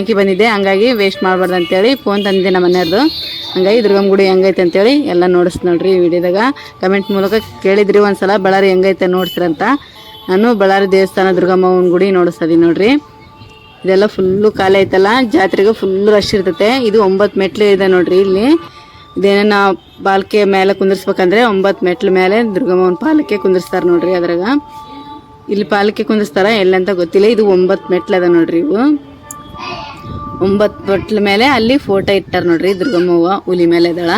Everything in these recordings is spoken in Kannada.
ಬ್ಯಾಂಕಿಗೆ ಬಂದಿದ್ದೆ ಹಂಗಾಗಿ ವೇಸ್ಟ್ ಮಾಡಬಾರ್ದು ಅಂತೇಳಿ ಫೋನ್ ತಂದಿದ್ದೆ ನಮ್ಮ ಮನೆಯವ್ರದ್ದು ಹಂಗಾಗಿ ದುರ್ಗಮ್ಮ ಗುಡಿ ಹೆಂಗೈತೆ ಅಂತೇಳಿ ಎಲ್ಲ ನೋಡಿಸ್ ನೋಡ್ರಿ ವಿಡಿಯೋದಾಗ. ಕಮೆಂಟ್ ಮೂಲಕ ಕೇಳಿದ್ರಿ ಒಂದ್ಸಲ. ಬಳ್ಳಾರಿ ಹೆಂಗೈತೆ ನೋಡ್ಸಿರಂತ ನಾನು ಬಳ್ಳಾರಿ ದೇವಸ್ಥಾನ ದುರ್ಗಮ್ಮನ ಗುಡಿ ನೋಡಿಸ್ತೀನಿ ನೋಡ್ರಿ. ಇದೆಲ್ಲ ಫುಲ್ಲು ಖಾಲಿ ಐತಲ್ಲ. ಜಾತ್ರೆಗೆ ಫುಲ್ಲು ರಶ್ ಇರ್ತೈತೆ. ಇದು ಒಂಬತ್ತು ಮೆಟ್ಲು ಇದೆ ನೋಡ್ರಿ ಇಲ್ಲಿ. ಇದೇನ ಪಾಲಕೆ ಮೇಲೆ ಕುಂದಿರ್ಸ್ಬೇಕಂದ್ರೆ ಒಂಬತ್ತು ಮೆಟ್ಲು ಮೇಲೆ ದುರ್ಗಮ್ಮನ ಪಾಲಕೆ ಕುಂದಿರ್ಸ್ತಾರೆ ನೋಡ್ರಿ ಅದ್ರಾಗ. ಇಲ್ಲಿ ಪಾಲಕೆ ಕುಂದಿರ್ಸ್ತಾರ ಎಲ್ಲಂತ ಗೊತ್ತಿಲ್ಲ. ಇದು ಒಂಬತ್ತು ಮೆಟ್ಲು ಅದ ನೋಡ್ರಿ ಇವು. ಒಂಬತ್ತು ಬಟ್ಲ ಮೇಲೆ ಅಲ್ಲಿ ಫೋಟೋ ಇಟ್ಟಾರ ನೋಡ್ರಿ ದುರ್ಗಮ್ಮವ್ವ, ಹುಲಿ ಮೇಲೆ ಇದ್ದಾಳ.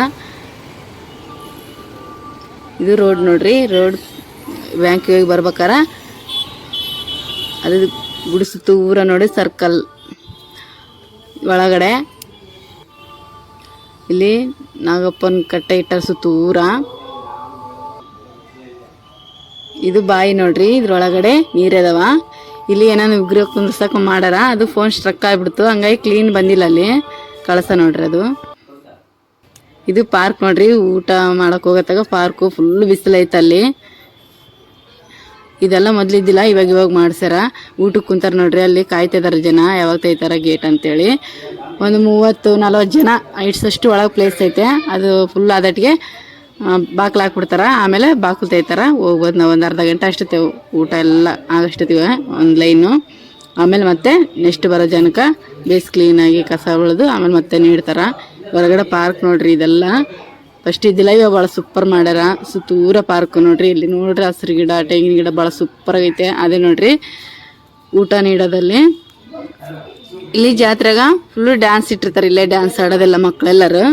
ಇದು ರೋಡ್ ನೋಡ್ರಿ ರೋಡ್ ಬ್ಯಾಂಕಿಗೆ ಹೋಗಿ ಬರ್ಬೇಕಾರ. ಅದು ಗುಡಿ ಊರ ನೋಡಿ ಸರ್ಕಲ್ ಒಳಗಡೆ. ಇಲ್ಲಿ ನಾಗಪ್ಪನ ಕಟ್ಟೆ ಇಟ್ಟಾರ ಸುತ್ತೂರ ಇದು ಬಾಯಿ ನೋಡ್ರಿ, ಇದ್ರೊಳಗಡೆ ನೀರದವ ಇಲ್ಲಿ ಏನಾನ ವಿಗ್ರಹ ಕುಂದ್ರಸಕ್ಕೆ ಮಾಡಾರ, ಅದು ಫೋನ್ ಸ್ಟ್ರಕ್ ಆಗಿಬಿಡ್ತು. ಹಂಗಾಗಿ ಕ್ಲೀನ್ ಬಂದಿಲ್ಲ ಅಲ್ಲಿ. ಕಳಸ ನೋಡ್ರಿ ಅದು. ಇದು ಪಾರ್ಕ್ ನೋಡ್ರಿ, ಊಟ ಮಾಡಕ್ ಹೋಗತ್ತಾಗ ಪಾರ್ಕು ಫುಲ್ ಬಿಸಿಲೈತೆ ಅಲ್ಲಿ. ಇದೆಲ್ಲ ಮೊದ್ಲಿದ್ದಿಲ್ಲ ಇವಾಗ ಇವಾಗ ಮಾಡ್ಸ್ಯಾರ. ಊಟಕ್ಕೆ ಕುಂತಾರ ನೋಡ್ರಿ, ಅಲ್ಲಿ ಕಾಯ್ತಿದಾರ ಜನ, ಯಾವಾಗ ತೈತಾರ ಗೇಟ್ ಅಂತೇಳಿ. ಒಂದು ಮೂವತ್ತು ನಲ್ವತ್ತು ಜನ ಐಟ್ಸಷ್ಟು ಒಳಗೆ ಪ್ಲೇಸ್ ಐತೆ. ಅದು ಫುಲ್ ಆದಟ್ಟಿಗೆ ಬಾಕ್ಲು ಹಾಕ್ಬಿಡ್ತಾರ. ಆಮೇಲೆ ಬಾಕ್ಲು ತೆಗಿತಾರ. ಹೋಗ್ಬೋದು ನಾವು ಒಂದು ಅರ್ಧ ಗಂಟೆ ಅಷ್ಟೊತ್ತೇವು ಊಟ ಎಲ್ಲ ಆಗಷ್ಟೊತ್ತಿಗೆ ಒಂದು ಲೈನು. ಆಮೇಲೆ ಮತ್ತೆ ನೆಕ್ಸ್ಟ್ ಬರೋ ಜನಕ್ಕೆ ಬೇಸ್ ಕ್ಲೀನಾಗಿ ಕಸ ಉಳಿದು ಆಮೇಲೆ ಮತ್ತೆ ನೀಡ್ತಾರ. ಹೊರಗಡೆ ಪಾರ್ಕ್ ನೋಡ್ರಿ ಇದೆಲ್ಲ. ಫಸ್ಟ್ ಇದ್ದಿಲ್ಲ ಇವಾಗ ಭಾಳ ಸೂಪರ್ ಮಾಡ್ಯಾರ. ಸುತ್ತೂರ ಪಾರ್ಕ್ ನೋಡ್ರಿ. ಇಲ್ಲಿ ನೋಡ್ರಿ ಹಸಿರು ಗಿಡ, ತೆಂಗಿನ ಗಿಡ ಭಾಳ ಸೂಪರ್ ಆಗೈತೆ. ಅದೇ ನೋಡ್ರಿ ಊಟ ನೀಡೋದಲ್ಲಿ. ಇಲ್ಲಿ ಜಾತ್ರೆಗ ಫುಲ್ಲು ಡ್ಯಾನ್ಸ್ ಇಟ್ಟಿರ್ತಾರೆ. ಇಲ್ಲೇ ಡ್ಯಾನ್ಸ್ ಆಡೋದೆಲ್ಲ ಮಕ್ಕಳೆಲ್ಲರೂ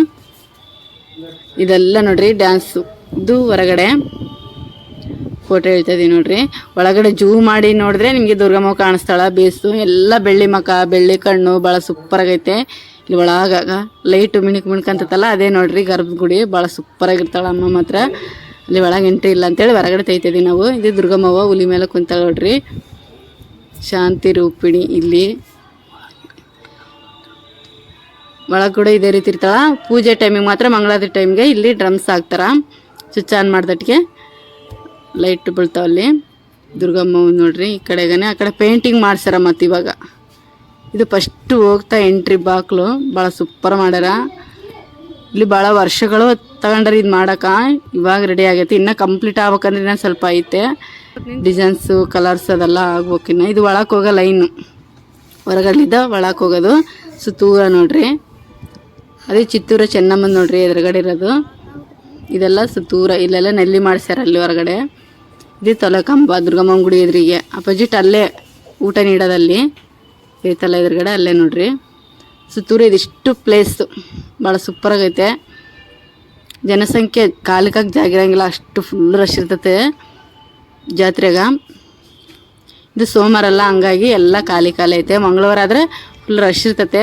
ಇದೆಲ್ಲ ನೋಡ್ರಿ ಡ್ಯಾನ್ಸ್ ಇದು ಹೊರಗಡೆ ಫೋಟೋ ಹೇಳ್ತಾ ಇದೀನಿ ನೋಡ್ರಿ. ಒಳಗಡೆ ಜೂ ಮಾಡಿ ನೋಡಿದ್ರೆ ನಿಮಗೆ ದುರ್ಗಮ್ಮ ಕಾಣಿಸ್ತಾಳ ಬೇಸು ಎಲ್ಲ ಬೆಳ್ಳಿ ಮಕ, ಬೆಳ್ಳಿ ಕಣ್ಣು ಭಾಳ ಸೂಪರ್ ಆಗೈತೆ. ಇಲ್ಲಿ ಒಳಗಾಗ ಲೈಟ್ ಮಿಣಕ್ ಮಿಣ್ಕಂತತ್ತಲ್ಲ ಅದೇ ನೋಡ್ರಿ ಗರ್ಭಗುಡಿ ಭಾಳ ಸೂಪರ್ ಆಗಿರ್ತಾಳ ಅಮ್ಮ ಮಾತ್ರ. ಅಲ್ಲಿ ಒಳಗೆ ಎಂಟ್ರಿ ಇಲ್ಲ ಅಂತೇಳಿ ಹೊರಗಡೆ ತೆಗಿತಿದ್ದೀವಿ ನಾವು. ಇದು ದುರ್ಗಮ್ಮವ್ವ ಹುಲಿ ಮೇಲೆ ಕುಂತಾಳ ನೋಡ್ರಿ. ಶಾಂತಿ ರೂಪಿಣಿ ಇಲ್ಲಿ. ಒಳಗೆ ಕೂಡ ಇದೇ ರೀತಿ ಇರ್ತಾಳ ಪೂಜೆ ಟೈಮಿಗೆ ಮಾತ್ರ ಮಂಗಳಾರತಿ ಟೈಮ್ಗೆ ಇಲ್ಲಿ ಡ್ರಮ್ಸ್ ಹಾಕ್ತಾರ. ಸ್ವಿಚ್ ಆನ್ ಮಾಡ್ದಟ್ಟಿಗೆ. ಲೈಟ್ ಬೀಳ್ತಾವ ಅಲ್ಲಿ. ದುರ್ಗಮ್ಮ ನೋಡ್ರಿ ಈ ಕಡೆಗನೆ, ಆ ಕಡೆ ಪೇಂಟಿಂಗ್ ಮಾಡ್ಸ್ಯಾರ ಮತ್ತು ಇವಾಗ. ಇದು ಫಸ್ಟು ಹೋಗ್ತಾ ಎಂಟ್ರಿ ಬಾಕ್ಲು. ಭಾಳ ಸೂಪರ್ ಮಾಡ್ಯಾರ. ಇಲ್ಲಿ ಭಾಳ ವರ್ಷಗಳು ತಗೊಂಡ್ರೆ ಇದು ಮಾಡಕ. ಇವಾಗ ರೆಡಿ ಆಗೈತಿ. ಇನ್ನೂ ಕಂಪ್ಲೀಟ್ ಆಗ್ಬೇಕಂದ್ರೆ ಇನ್ನೂ ಸ್ವಲ್ಪ ಐತೆ. ಡಿಸೈನ್ಸು ಕಲರ್ಸ್ ಅದೆಲ್ಲ ಆಗ್ಬೇಕಿನ್ನ. ಇದು ಒಳಕ್ಕೆ ಹೋಗೋ ಲೈನು ಹೊರಗಡೆಲಿದ್ದ ಒಳಕ್ಕೆ ಹೋಗೋದು. ಸುತ್ತೂರ ನೋಡ್ರಿ. ಅದೇ ಚಿತ್ತೂರ ಚೆನ್ನಮ್ಮ ನೋಡ್ರಿ, ಎದುರುಗಡೆ ಇರೋದು. ಇದೆಲ್ಲ ಸುತ್ತೂರ ಇಲ್ಲೆಲ್ಲ ನೆಲ್ಲಿ ಮಾಡ್ಸ್ಯಾರ ಅಲ್ಲಿ ಹೊರಗಡೆ. ಇದು ತಲೆಕಂಬ, ದುರ್ಗಮ್ಮನ ಗುಡಿ ಎದುರಿಗೆ. ಅಪೋಸಿಟ್ ಅಲ್ಲೇ ಊಟ ನೀಡೋದಲ್ಲಿ. ಐತಲ್ಲ ಎದುರುಗಡೆ ಅಲ್ಲೇ ನೋಡ್ರಿ. ಸುತ್ತೂರು ಇದಿಷ್ಟು ಪ್ಲೇಸು ಭಾಳ ಸೂಪರ್ ಆಗೈತೆ. ಜನಸಂಖ್ಯೆ ಕಾಲಕ್ಕಾಗಿ ಜಾಗಿರಂಗಿಲ್ಲ ಅಷ್ಟು ಫುಲ್ ರಶ್ ಇರ್ತತೆ ಜಾತ್ರೆಗ. ಇದು ಸೋಮವಾರ ಅಲ್ಲ, ಹಂಗಾಗಿ ಎಲ್ಲ ಖಾಲಿ ಖಾಲಿ ಐತೆ. ಮಂಗಳವಾರ ಆದರೆ ಫುಲ್ ರಶ್ ಇರ್ತೈತೆ.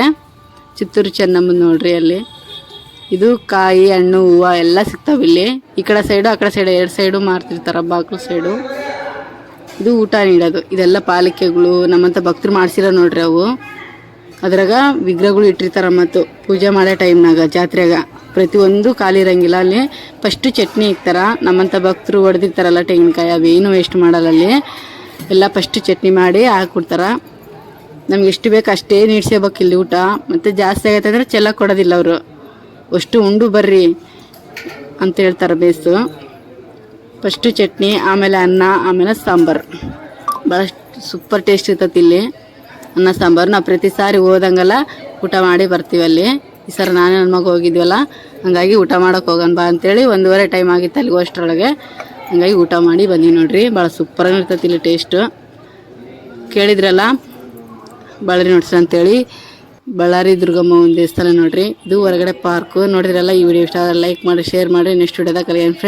ಚಿತ್ತೂರು ಚೆನ್ನಮ್ಮ ನೋಡ್ರಿ ಅಲ್ಲಿ. ಇದು ಕಾಯಿ, ಹಣ್ಣು, ಹೂವು ಎಲ್ಲ ಸಿಗ್ತಾವೆ ಇಲ್ಲಿ. ಈ ಕಡೆ ಸೈಡು ಆ ಕಡೆ ಸೈಡು ಎರಡು ಸೈಡು ಮಾರ್ತಿರ್ತಾರೆ, ಬಾಗ್ಲು ಸೈಡು ಇದು ಊಟ ನೀಡೋದು. ಇದೆಲ್ಲ ಪಾಲಿಕೆಗಳು ನಮ್ಮಂಥ ಭಕ್ತರು ಮಾಡ್ಸಿರೋ ನೋಡ್ರಿ ಅವು. ಅದ್ರಾಗ ವಿಗ್ರಹಗಳು ಇಟ್ಟಿರ್ತಾರೆ ಮತ್ತು ಪೂಜೆ ಮಾಡೋ ಟೈಮ್ನಾಗ ಜಾತ್ರೆಗ ಪ್ರತಿಯೊಂದು ಖಾಲಿ ಇರಂಗಿಲ್ಲ. ಅಲ್ಲಿ ಫಸ್ಟು ಚಟ್ನಿ ಇಕ್ತಾರೆ. ನಮ್ಮಂಥ ಭಕ್ತರು ಹೊಡೆದಿರ್ತಾರಲ್ಲ ತೆಂಗಿನಕಾಯಿ, ಅವೇನು ವೇಸ್ಟ್ ಮಾಡಲ್ಲ ಅಲ್ಲಿ. ಎಲ್ಲ ಫಸ್ಟು ಚಟ್ನಿ ಮಾಡಿ ಹಾಕ್ಬಿಡ್ತಾರ. ನಮ್ಗೆ ಎಷ್ಟು ಬೇಕು ಅಷ್ಟೇ ನೀಡ್ಸ್ಕೋಬೇಕು ಇಲ್ಲಿ ಊಟ. ಮತ್ತು ಜಾಸ್ತಿ ಆಗೈತೆ ಅಂದರೆ ಚೆಲ್ಲ ಕೊಡೋದಿಲ್ಲ ಅವರು. ಅಷ್ಟು ಉಂಡು ಬರ್ರಿ ಅಂತ ಹೇಳ್ತಾರೆ ಬೇಸು. ಫಸ್ಟು ಚಟ್ನಿ, ಆಮೇಲೆ ಅನ್ನ, ಆಮೇಲೆ ಸಾಂಬಾರು. ಭಾಳಷ್ಟು ಸೂಪರ್ ಟೇಸ್ಟ್ ಇರ್ತೈತಿ ಇಲ್ಲಿ. ಅನ್ನ, ಸಾಂಬಾರು. ನಾವು ಪ್ರತಿ ಸಾರಿ ಹೋದಂಗೆಲ್ಲ ಊಟ ಮಾಡಿ ಬರ್ತೀವಿ ಅಲ್ಲಿ. ಈ ಸರ್ ನಾನೇ ನನ್ನ ಮಗ ಹೋಗಿದ್ವಲ್ಲ, ಹಂಗಾಗಿ ಊಟ ಮಾಡೋಕೆ ಹೋಗೋಣ ಬಾ ಅಂತೇಳಿ ಒಂದೂವರೆ ಟೈಮ್ ಆಗಿತ್ತು ಅಲ್ಲಿಗೆ ಅಷ್ಟರೊಳಗೆ ಹಂಗಾಗಿ ಊಟ ಮಾಡಿ ಬಂದೀವಿ ನೋಡಿರಿ. ಭಾಳ ಸೂಪರಾಗಿ ಇರ್ತೈತಿ ಇಲ್ಲಿ ಟೇಸ್ಟು ಕೇಳಿದ್ರಲ್ಲ? ಬಳ್ಳಾರಿ ನೋಡ್ಸಿ ಅಂತೇಳಿ. ಬಳ್ಳಾರಿ ದುರ್ಗಮ್ಮ ಒಂದು ದೇವಸ್ಥಾನ ನೋಡ್ರಿ. ಇದು ಹೊರಗಡೆ ಪಾರ್ಕ್ ನೋಡಿದ್ರಲ್ಲ ಈ ವಿಡಿಯೋ ಇಷ್ಟ ಲೈಕ್ ಮಾಡಿ ಶೇರ್ ಮಾಡಿ. ನೆಕ್ಸ್ಟ್ ವಿಡಿಯೋದಾಗ ಕಲಿಯೋಣ ಫ್ರೆಂಡ್